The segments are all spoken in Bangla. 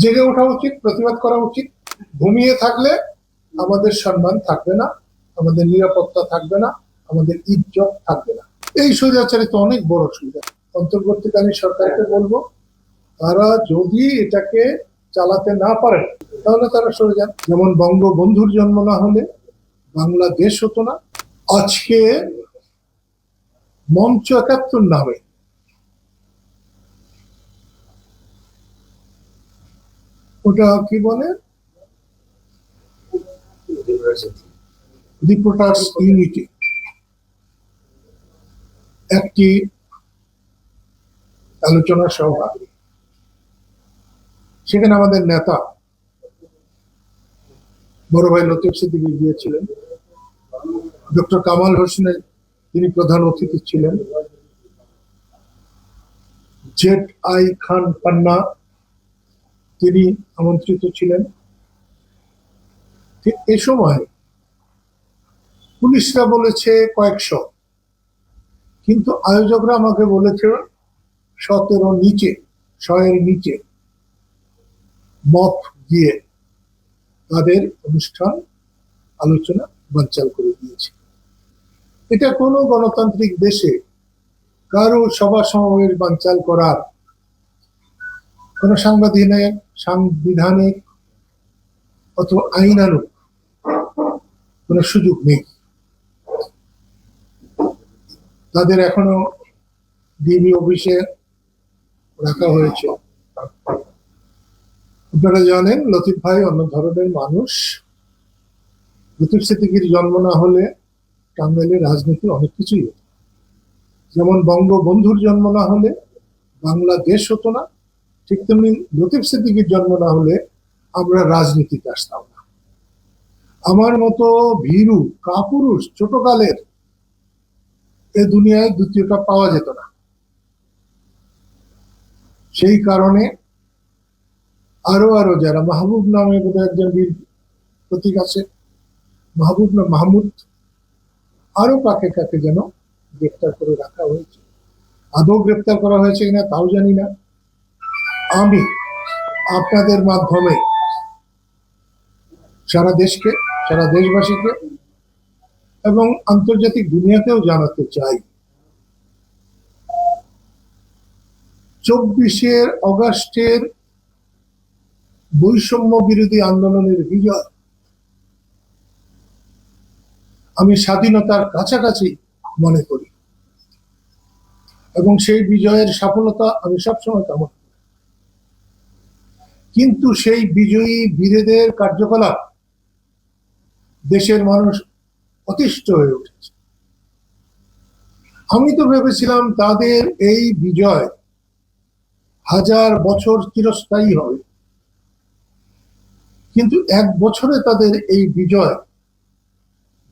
জেগে ওঠা উচিত, প্রতিবাদ করা উচিত। ঘুমিয়ে থাকলে আমাদের সম্মান থাকবে না, আমাদের নিরাপত্তা থাকবে না, আমাদের ইজ্জত থাকবে না। এই স্বৈরাচারিত অনেক বড় সুবিধা অন্তর্বর্তীকালীন সরকারকে বলব, তারা যদি এটাকে চালাতে না পারে, তাহলে তারা সরে যান। যেমন বঙ্গবন্ধুর জন্ম না হলে বাংলাদেশ হতো না। আজকে মঞ্চ একাত্তর নামে ওটা কি বলে? ইউনিটি একটি আলোচনা সভা। সেখানে আমাদের নেতা বড় ভাই লতিফ সিদ্দিকী গিয়েছিলেন। ডক্টর কামাল হোসেনের তিনি প্রধান অতিথি ছিলেন। জেট আই খান পান্না তিনি আমন্ত্রিত ছিলেন। এ সময় পুলিশরা বলেছে কয়েকশো। কিন্তু আয়োজকরা আমাকে বলেছে সতেরো নিচে শয়ের নিচে মত দিয়ে তাদের অনুষ্ঠান আলোচনা বানচাল করে দিয়েছে। এটা কোনো গণতান্ত্রিক দেশে কারও সভা সমাবেশ বানচাল করার কোন সাংবিধানিক সাংবিধানিক অথবা আইনানুক কোন সুযোগ নেই। তাদের এখনও ডিবি অফিসে রাখা হয়েছে। আপনারা জানেন, লতিফ ভাই অন্য ধরনের মানুষ। লতিফ সিদ্দিকির জন্ম না হলে টাঙ্গাইলের রাজনীতি অনেক কিছুই হতো। যেমন বঙ্গবন্ধুর জন্ম না হলে বাংলাদেশ হতো না। ঠিক তেমনি লতিফ সিদ্দিকির জন্ম না হলে আমরা রাজনীতিতে আসতাম না। আমার মতো ভীরু, কাপুরুষ, ছোটকালের এ দুনিয়ায় দ্বিতীয়টা পাওয়া যেত না। সেই কারণে আরও আরও যারা মাহবুব নামে বোধ একজন বীর প্রতীক আছে, মাহবুব না, মাহমুদ, আরও কাকে কাকে যেন গ্রেপ্তার করে রাখা হয়েছে। আদৌ গ্রেপ্তার করা হয়েছে কিনা তাও জানি না। আমি আপনাদের মাধ্যমে সারা দেশকে, সারা দেশবাসীকে এবং আন্তর্জাতিক দুনিয়াকেও জানাতে চাই। চব্বিশের অগাস্টের বৈষম্য বিরোধী আন্দোলনের বিজয়। আমি স্বাধীনতার কাছাকাছি মনে করি। এবং সেই বিজয়ের সফলতা আমি সবসময় কামনা করি। কিন্তু সেই বিজয়ী বীরেদের কার্যকলাপ দেশের মানুষ অতিষ্ঠ হয়ে উঠেছে। আমি তো ভেবেছিলাম তাদের এই বিজয় হাজার বছর চিরস্থায়ী হবে। কিন্তু এক বছরে তাদের এই বিজয়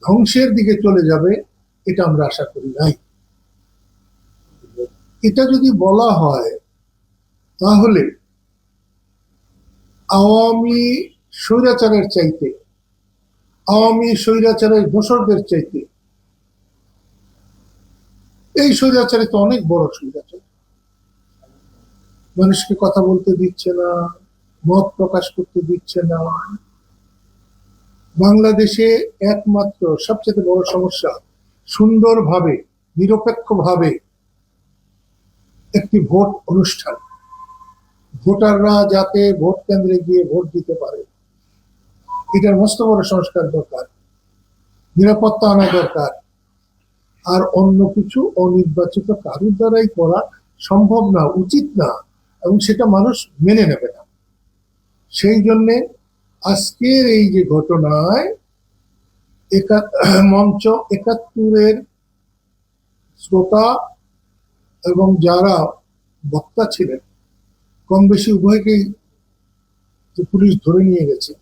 ধ্বংসের দিকে চলে যাবে এটা আমরা আশা করি নাই। এটা যদি বলা হয় তাহলে আওয়ামী স্বৈরাচারের চাইতে, আওয়ামী স্বৈরাচারের দোসরদের চাইতে। এই স্বৈরাচারে তো অনেক বড় স্বৈরাচার। মানুষকে কথা বলতে দিচ্ছে না, মত প্রকাশ করতে দিচ্ছে না। বাংলাদেশে একমাত্র সবচেয়ে বড় সমস্যা সুন্দরভাবে, নিরপেক্ষভাবে একটি ভোট অনুষ্ঠান। ভোটাররা যাতে ভোট কেন্দ্রে গিয়ে ভোট দিতে পারে। এটার মস্ত বড় সংস্কার দরকার, নিরাপত্তা আনা দরকার, আর অন্য কিছু অনির্বাচিত কারুর দ্বারাই করা সম্ভব না, উচিত না, এবং সেটা মানুষ মেনে নেবে না। সেই জন্যে আজকের এই যে ঘটনায় মঞ্চ একাত্তরের শ্রোতা এবং যারা বক্তা ছিলেন কম বেশি উভয়কেই যে পুলিশ ধরে নিয়ে গেছে,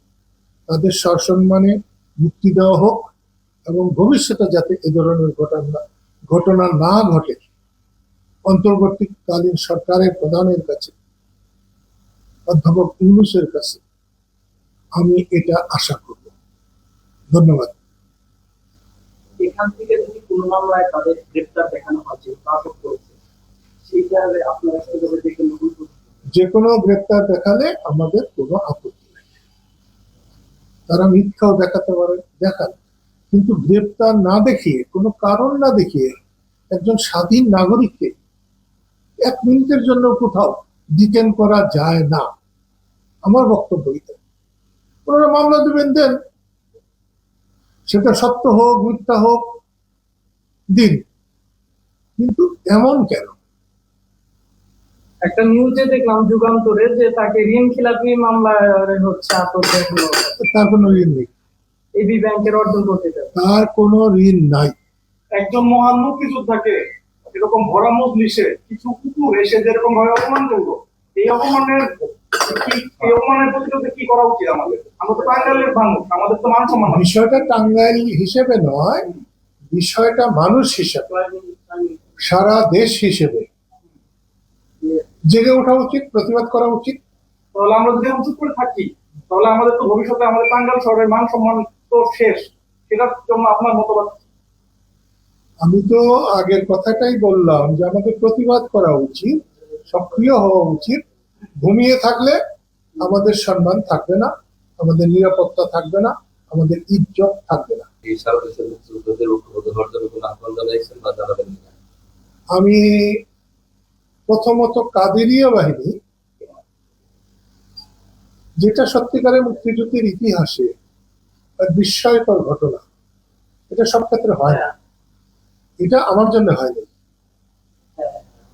তাদের সসম্মানে মুক্তি দেওয়া হোক এবং ভবিষ্যতে যাতে এ ধরনের ঘটনা ঘটনা না ঘটে, অন্তর্বর্তীকালীন সরকারের প্রধানের কাছে, অধ্যাপক ইউনুসের কাছে, আমি এটা আশা করব ধন্যবাদ এখান থেকে যদি কোনো মামলায় তাদের গ্রেপ্তার দেখানো হয় যে আটক করেছে সেইটা আপনারা কীভাবে দেখে করবেন? যে কোনো গ্রেপ্তার দেখালে আমাদের কোনো আপত্তি নেই। তারা মিথ্যাও দেখাতে পারে দেখান কিন্তু গ্রেপ্তার না দেখিয়ে, কোনো কারণ না দেখিয়ে একজন স্বাধীন নাগরিককে এক মিনিটের জন্য কোথাও ডিটেন করা যায় না। আমার বক্তব্য এটা ওনারা মামলা দেবেন, দেন। সেটা সত্য হোক, মিথ্যা হোক, দিন। কিন্তু এমন কেন? একটা নিউজে দেখলাম যুগান্তরে যে তাকে ঋণ খিলাপি মামলায় হচ্ছে আটক হলো তার কোনো ঋণ নেই। এবি ব্যাংকের অর্জন করতে চায়। তার কোনো ঋণ নাই। একজন মহান মুক্তিযোদ্ধাকে এরকম ভরা মজলিসে কিছু কুকুর এসে যেরকম ভাবে অপমান করল এই অপমানের এই অপমানের প্রতিরোধে কি করা উচিত আমাদের? আমরা তো টাঙ্গাইলের মানুষ আমাদের তো মান সম্মান বিষয়টা টাঙ্গাইল হিসেবে নয় বিষয়টা মানুষ হিসেবে সারা দেশ হিসেবে। জেগে ওঠা উচিত প্রতিবাদ করা উচিত। তাহলে আমরা যদি চুপ করে থাকি তাহলে আমাদের তো ভবিষ্যতে আমাদের টাঙ্গাইল শহরের মান সম্মান তো শেষ। সেটার জন্য আপনার মতবাদ আমি তো আগের কথাটাই বললাম যে আমাদের প্রতিবাদ করা উচিত সক্রিয় হওয়া উচিত। ঘুমিয়ে থাকলে আমাদের সম্মান থাকবে না আমাদের নিরাপত্তা থাকবে না আমাদের ইজ্জত থাকবে না। এই সারা দেশের মুক্তিযোদ্ধাদের ঐক্যবদ্ধ হওয়ার জন্য কোনো আহ্বান জানাইছেন বা জানাবেন না আমি প্রথমত কাদেরিয়া বাহিনী, যেটা সত্যিকারের মুক্তিযুদ্ধের ইতিহাসে বিস্ময়কর ঘটনা। এটা সব ক্ষেত্রে হয় না। এটা আমার জন্য হয়নি।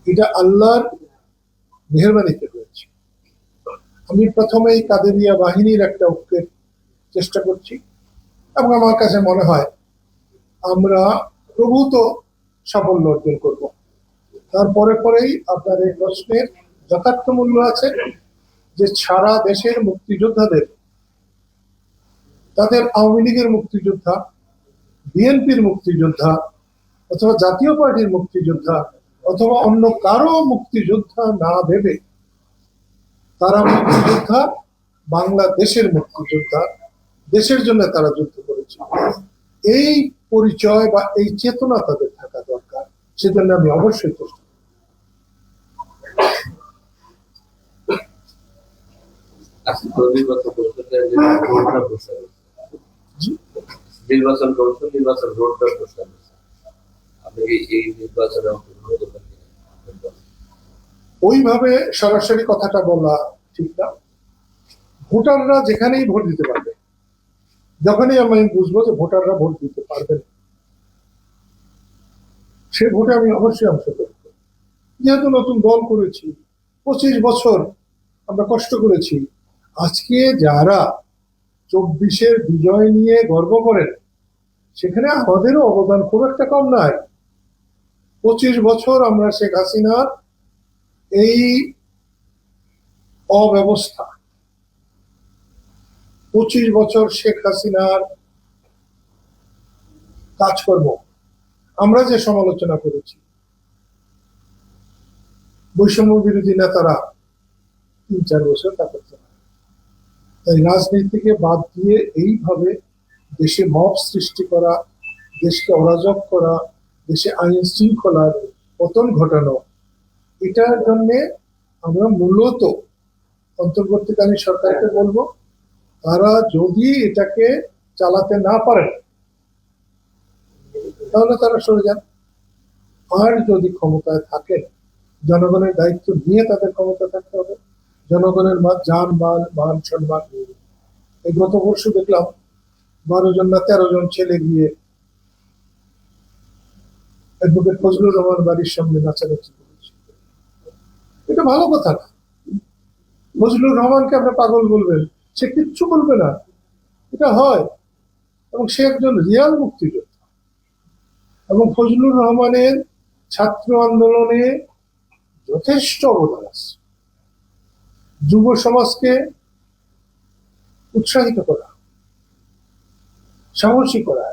এটা আল্লাহর মেহরবানিতে হয়েছে। আমি প্রথমে এই কাদেরিয়া বাহিনীর একটা ঐক্যের চেষ্টা করছি এবং আমার কাছে মনে হয় আমরা প্রভূত সাফল্য অর্জন করব। তারপরে পরেই আপনার এই প্রশ্নের যথার্থ মূল্য আছে যে সারা দেশের মুক্তিযোদ্ধাদের, তাদের আওয়ামী লীগের মুক্তিযোদ্ধা, বিএনপির মুক্তিযোদ্ধা, অথবা জাতীয় পার্টির মুক্তিযোদ্ধা, অথবা অন্য কারও মুক্তিযোদ্ধা না ভেবে তারা মুক্তিযোদ্ধা, বাংলাদেশের মুক্তিযোদ্ধা, দেশের জন্য তারা যুদ্ধ করেছে। এই পরিচয় বা এই চেতনা তাদের সেজন্য আমি অবশ্যই চেষ্টা নির্বাচন কমিশন নির্বাচন ঘোষণা। আপনি এই নির্বাচনে অংশগ্রহণ করবেন ওইভাবে সরাসরি কথাটা বলা ঠিক না। ভোটাররা যেখানেই ভোট দিতে পারবে যখনই আমি বুঝব যে ভোটাররা ভোট দিতে পারবেন সে ভোটে আমি অবশ্যই অংশগ্রহণ যেহেতু নতুন দল করেছি, পঁচিশ বছর আমরা কষ্ট করেছি। আজকে যারা চব্বিশের বিজয় নিয়ে গর্ব করেন, সেখানে আমাদেরও অবদান খুব একটা কম নাই। পঁচিশ বছর আমরা শেখ হাসিনার এই অব্যবস্থা, পঁচিশ বছর শেখ হাসিনার কাজকর্ম আমরা যে সমালোচনা করেছি, বৈষম্য বিরোধী নেতারা তিন চার বছর তা করতে তাই রাজনীতিকে বাদ দিয়ে এইভাবে দেশে মব সৃষ্টি করা, দেশকে অরাজক করা, দেশে আইন শৃঙ্খলার পতন ঘটানো, এটার জন্য আমরা মূলত অন্তর্বর্তীকালীন সরকারকে বলব, তারা যদি এটাকে চালাতে না পারেন তাহলে তারা সরে যান। আর যদি ক্ষমতায় থাকেন, জনগণের দায়িত্ব নিয়ে তাদের ক্ষমতা থাকতে হবে। জনগণের যান, মাল, মান সম্মান নিয়ে এই গত পরশু দেখলাম, বারো জন না তেরো জন ছেলে গিয়ে অ্যাডভোকেট ফজলুর রহমান বাড়ির সামনে নাচানাচি করেছে। এটা ভালো কথা না। ফজলুর রহমানকে আমরা পাগল বলবেন, সে কিচ্ছু বলবে না। এটা হয়। এবং সে একজন রিয়াল মুক্তিযোদ্ধা। এবং ফজলুর রহমানের ছাত্র আন্দোলনে যথেষ্ট অবদান আছে। যুব সমাজকে উৎসাহিত করা, সাহসী করা,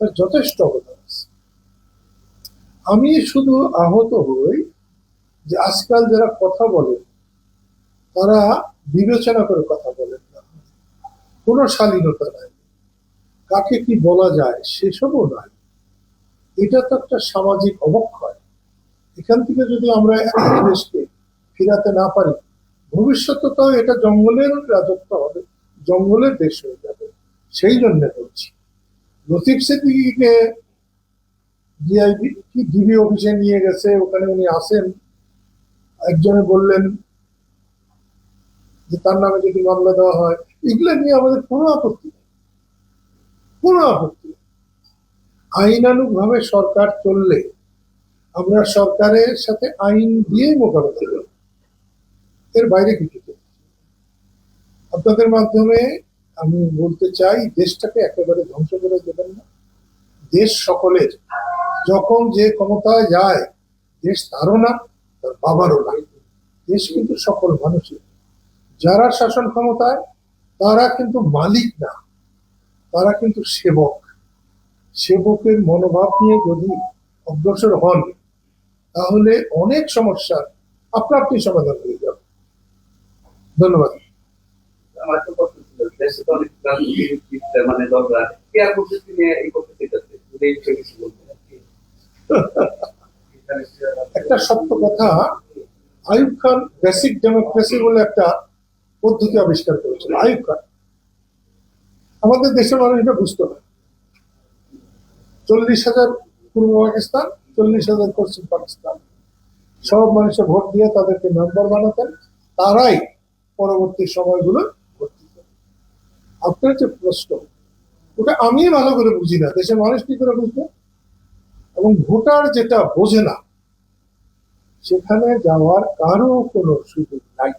তার যথেষ্ট অবদান আছে। আমি শুধু আহত হই যে আজকাল যারা কথা বলে তারা বিবেচনা করে কথা বলেন না। কোনো শালীনতা নাই। কাকে কি বলা যায় সেসবও নয় এটা তো একটা সামাজিক অবক্ষয়। এখান থেকে যদি আমরা দেশকে ফিরাতে না পারি ভবিষ্যতে তো এটা জঙ্গলের রাজত্ব হবে, জঙ্গলের দেশ হয়ে যাবে। সেই জন্য বলছি। লতিফ সিদ্দিকিকে ডিআইবি কি ডিবি অফিসে নিয়ে গেছে, ওখানে উনি আসেন। একজনে বললেন যে তার নামে যদি মামলা দেওয়া হয়, এগুলো নিয়ে আমাদের কোনো আপত্তি নেই। কোনো আপত্তি নেই আইনানুগ ভাবে সরকার চললে আমরা সরকারের সাথে আইন দিয়েই মোকাবেলা করব। এর বাইরে কিছু। আপনাদের মাধ্যমে আমি বলতে চাই, দেশটাকে একেবারে ধ্বংস করে দেবেন না। দেশ সকলের, যখন যে ক্ষমতায় যায়, দেশ তারও না, তার বাবারও না। দেশ কিন্তু সকল মানুষের। যারা শাসন ক্ষমতায়, তারা কিন্তু মালিক না, তারা কিন্তু সেবক। সেবকের মনোভাব নিয়ে যদি অগ্রসর হন তাহলে অনেক সমস্যার আপনা আপনি সমাধান হয়ে যাবে। ধন্যবাদ। একটা মানে একটা সত্য কথা আয়ুব খান বেসিক ডেমোক্রেসি বলে একটা পদ্ধতি আবিষ্কার করেছিল আয়ুব খান। আমাদের দেশের মানুষ এটা বুঝতো না। চল্লিশ হাজার পূর্ব পাকিস্তান, চল্লিশ হাজার পশ্চিম পাকিস্তান। সব মানুষের ভোট দিয়ে তাদেরকে মেম্বার বানাতেন, তারাই পরবর্তী সময়গুলো আপনার যে প্রশ্ন, ওটা আমি ভালো করে বুঝি না, দেশের মানুষ কি করে বুঝবে? এবং ভোটার যেটা বোঝে না, সেখানে যাওয়ার কারও কোনো সুযোগ নাই।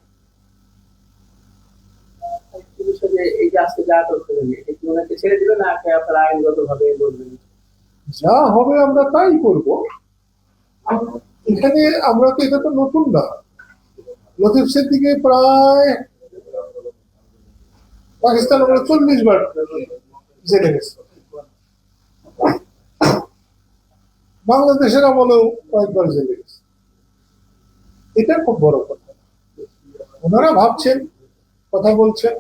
এই যে আজকে যা আটক করে নিয়ে এটা ছেড়ে দিবে না আপনারা আইনগত ভাবে বলবেন? যা হবে আমরা তাই করব। এখানে আমরা তো এটা তো নতুন না। লতিফ সিদ্দিকে প্রায় পাকিস্তান আমরা চল্লিশ বার জেলে গেছে। বাংলাদেশের আমলেও কয়েকবার জেলে গেছে। এটা খুব বড় কথা। ওনারা ভাবছেন, কথা বলছেন,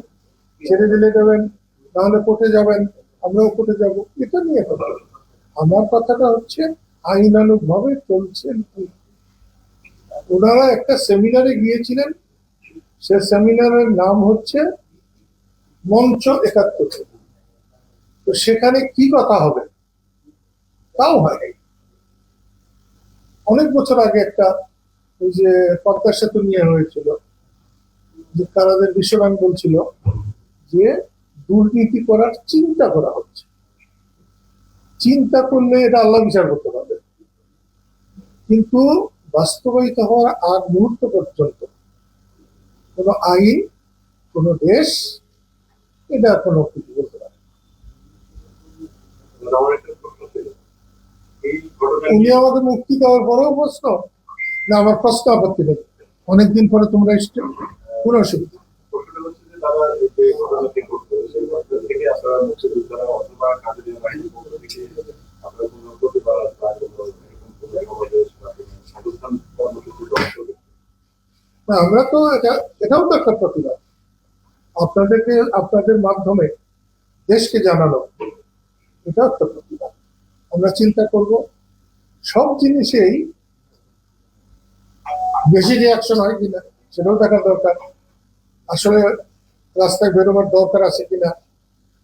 ছেড়ে দিলে দেবেন, নাহলে কোর্টে যাবেন, আমরাও কোর্টে যাব। এটা নিয়ে কথা। আমার কথাটা হচ্ছে আইনানুগ ভাবে চলছেন। ওনারা একটা সেমিনারে গিয়েছিলেন। সে সেমিনারের নাম হচ্ছে মঞ্চ একাত্তর। তো সেখানে কি কথা হবে? তাও হয় অনেক বছর আগে একটা ওই যে পদ্মা সেতু নিয়ে হয়েছিল, যে কারাদের বিশ্বব্যাংক বলছিল যে দুর্নীতি করার চিন্তা করা হচ্ছে। চিন্তা করলে এটা আল্লাহ বিচার করতে পারবে। কিন্তু বাস্তবায়িত হওয়ার আগ মুহূর্ত পর্যন্ত কোনো আইন, কোনো দেশ এটা কোনো কিছু বলতে পারে উনি আমাকে মুক্তি দেওয়ার পরেও প্রশ্ন, না, আমার প্রশ্ন আপত্তি নেই। অনেকদিন পরে তোমরা এসছো, কোনো অসুবিধা অথবা কাদের বাহিনীর পক্ষ থেকে কোনো বা কোনো এরকম কোনো সমাবেশ বা কোনো সংস্থান কর্মসূচি গ্রহণ না, আমরা তো এটা, এটাও তো একটা প্রতিবাদ। আপনাদেরকে, আপনাদের মাধ্যমে দেশকে জানানো, এটাও একটা প্রতিবাদ। আমরা চিন্তা করব, সব জিনিসেই বেশি রিয়াকশন হয় কিনা, সেটাও দেখা দরকার। আসলে রাস্তায় বেরোবার দরকার আছে কিনা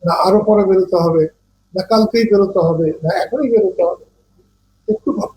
না আরও পরে বেরোতে হবে, না কালকেই বেরোতে হবে, না এখনই বেরোতে হবে। একটু ভাবতে